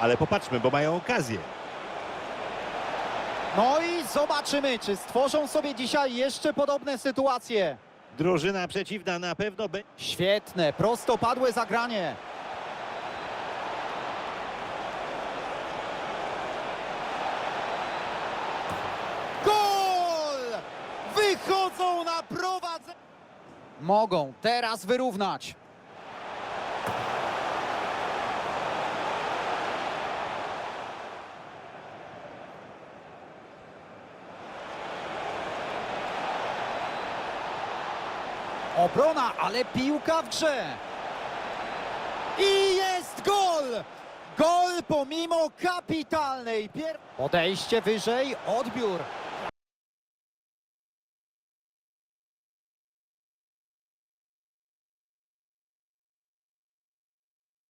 ale popatrzmy, bo mają okazję. No i zobaczymy, czy stworzą sobie dzisiaj jeszcze podobne sytuacje. Drużyna przeciwna na pewno będzie... Świetne, prostopadłe zagranie. Gol! Wychodzą na prowadzenie. Mogą teraz wyrównać. Obrona, ale piłka w grze. I jest gol! Gol pomimo kapitalnej pier... Podejście wyżej, odbiór.